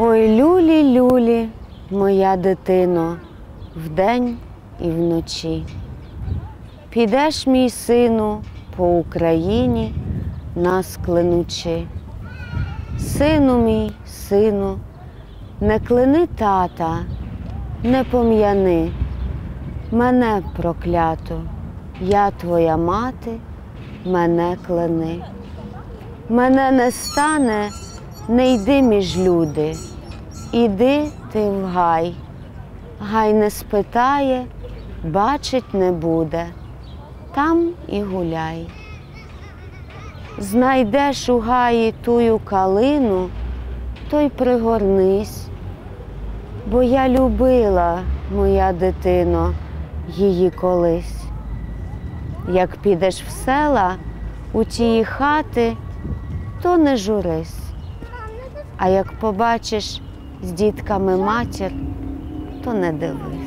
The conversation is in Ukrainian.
Ой, люлі, люлі, моя дитино, вдень і вночі. Підеш, мій сину, по Україні, нас клянучи. Сину мій, сину, не клини тата, не пом'яни мене проклято, я твоя мати, мене клини. Мене не стане, не йди між люди, іди ти в гай, гай не спитає, бачить не буде, там і гуляй. Знайдеш у гаї тую калину, то й пригорнись, бо я любила, моя дитино, її колись. Як підеш в села у тії хати, то не журись. А як побачиш з дітками матір, то не дивись.